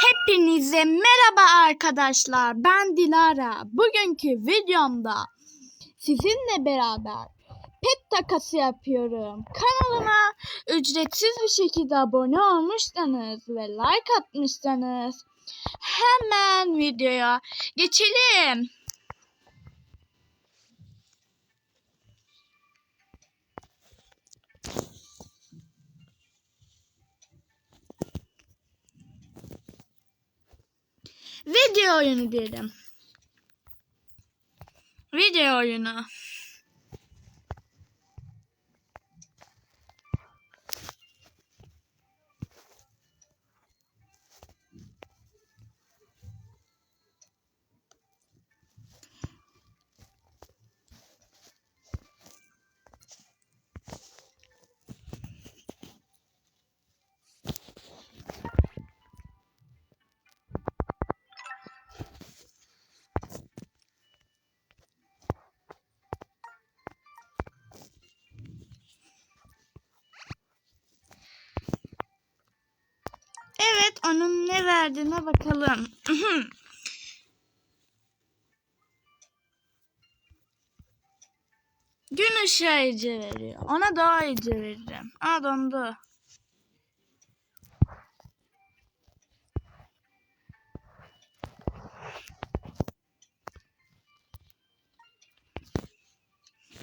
Hepinize merhaba arkadaşlar. Ben Dilara. Bugünkü videomda sizinle beraber pet takası yapıyorum. Kanalıma ücretsiz bir şekilde abone olmuşsanız ve like atmışsanız hemen videoya geçelim. Video oyunu diyelim. Video oyunu. Onun ne verdiğine bakalım. Gün ışığı iyice veriyor. Ona daha iyice veririm. Aa dondu.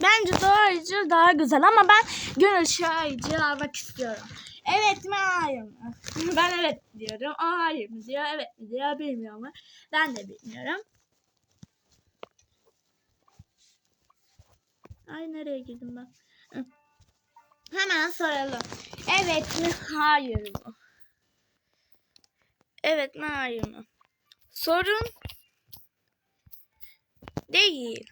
Bence daha iyice daha güzel ama ben gün ışığı iyice almak istiyorum. Evet mi hayır mı? Ben evet diyorum. O hayır mı diyor. Evet mi diyor. Bilmiyorum? Ben de bilmiyorum. Ay nereye girdim ben? Hemen soralım. Evet mi hayır mı? Evet mi hayır mı? Sorun değil.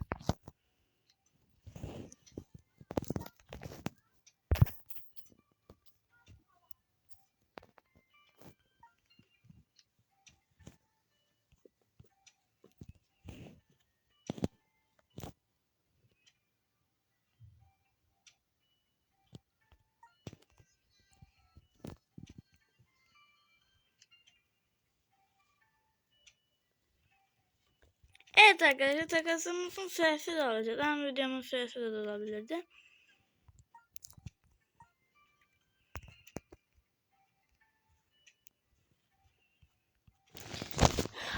Evet arkadaşlar takasımızın süresi de olacak. Hem videomun süresi de olabilirdi.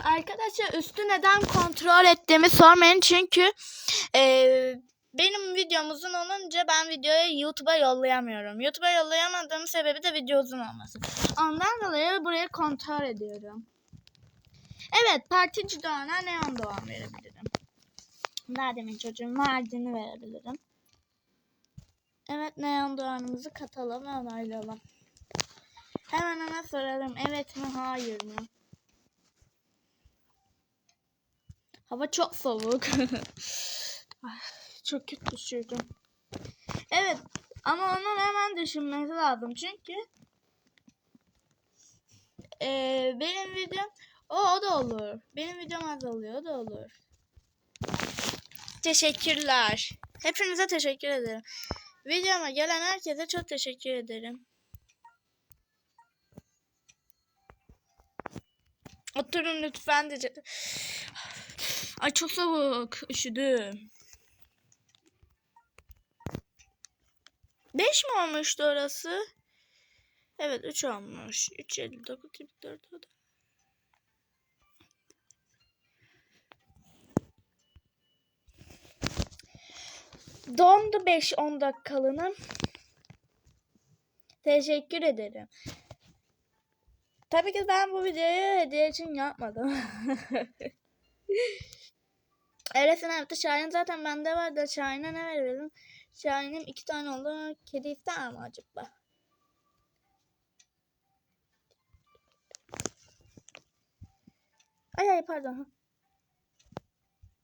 Arkadaşlar üstü neden kontrol ettiğimi sormayın çünkü eee, benim videom uzun olunca ben videoyu YouTube'a yollayamıyorum. YouTube'a yollayamadığım sebebi de video uzun olması. Ondan dolayı buraya kontrol ediyorum. Evet, partici doğana neon doğan verebilirim. Daha demin çocuğun verdiğini verebilirim. Evet, neon doğanımızı katalım ve onaylayalım. Hemen ona soralım. Evet mi, hayır mı? Hava çok soğuk. Çok kötü düşürdüm. Evet, ama onun hemen düşünmesi lazım. Çünkü eee, benim videom o, o da olur. Benim videom az oluyor. O da olur. Teşekkürler. Hepinize teşekkür ederim. Videoma gelen herkese çok teşekkür ederim. Oturun lütfen de. Ay çok soğuk. Üşüdüm. 5 mi olmuştu orası? Evet 3 olmuş. 3, 59, 24 o da. Dondu 5-10 dakikalığına. Teşekkür ederim. Tabii ki ben bu videoyu hediye için yapmadım. Öylesine yaptı. Şahin zaten bende vardı. Şahin'e ne verelim? Şahin'im iki tane oldu. Kedi ister mi acaba? Ay ay pardon.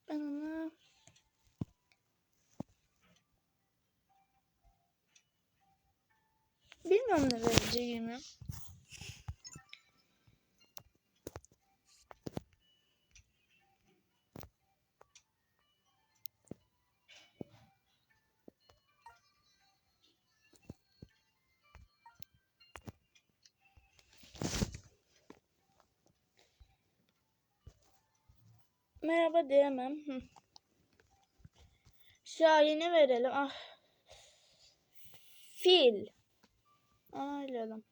Ben onu... onları öleceğimi. Merhaba diyemem. Hı. Şahin'i verelim. Ah. Fil. Onaylayalım.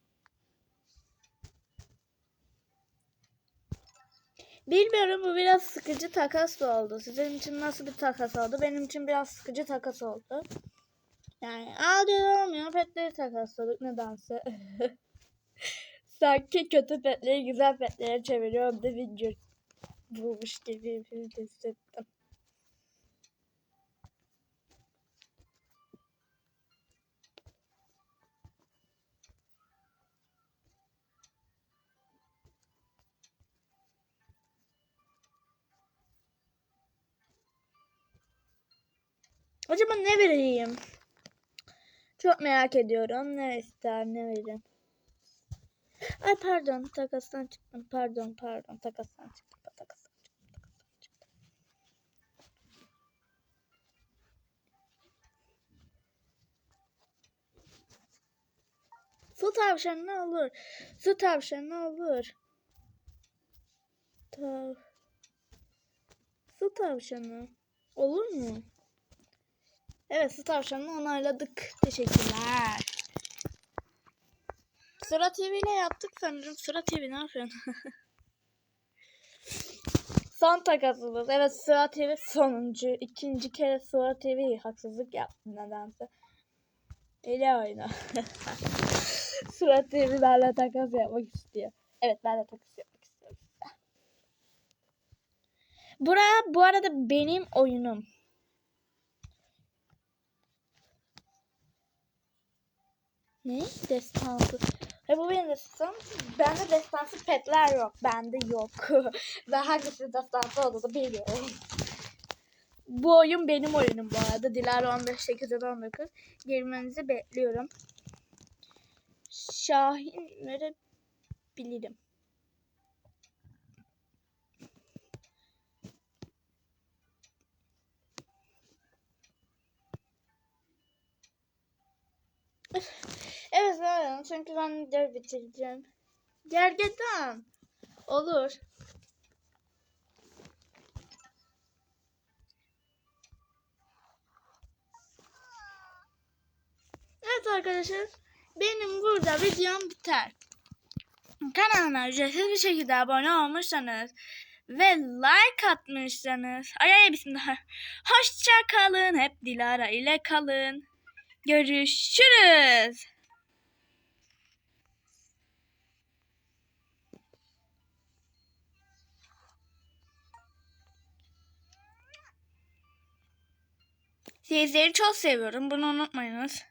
Bilmiyorum bu biraz sıkıcı takas oldu. Sizin için nasıl bir takas oldu? Benim için biraz sıkıcı takas oldu. Yani al diyor olmuyor petleri takasladık nedense. Sanki kötü petleri güzel petlere çeviriyorum da video bulmuş gibi bir hissettim. Acaba ne vereyim? Çok merak ediyorum. Ne ister, ne vereyim? Ay pardon, takastan çıktım. Pardon, pardon, takastan çıktım. Takastan çıktım. Takastan çıktım. Su tavşanı ne olur? Su tavşanı ne olur? Tav... Su tavşanı. Olur mu? Evet su tavşanını onayladık. Teşekkürler. Sıra TV ile yaptık sanırım. Sıra TV ne yapıyorsun? Son takasımız. Evet Sıra TV sonuncu. ikinci kere Sıra TV haksızlık yaptı nedense. Ele oyna. Sıra TV benimle takas yapmak istiyor. Evet benimle takas yapmak istiyorum. Buraya bu arada benim oyunum. Ne? Destansı. E bu benim destansım. Bende destansı petler yok. Bende yok. Ve hangisi destansı olduğunu bilmiyorum. Bu oyun benim oyunum bu arada. Dilara 15 8 19. Girmenizi bekliyorum. Şahin verebilirim. Evet evet çünkü ben video bitireceğim. Gergedan. Olur. Evet arkadaşlar. Benim burada videom biter. Kanalıma ücretsiz bir şekilde abone olmuşsanız ve like atmışsanız ay ay bismillah. Hoşça kalın. Hep Dilara ile kalın. Görüşürüz. Sizleri çok seviyorum. Bunu unutmayınız.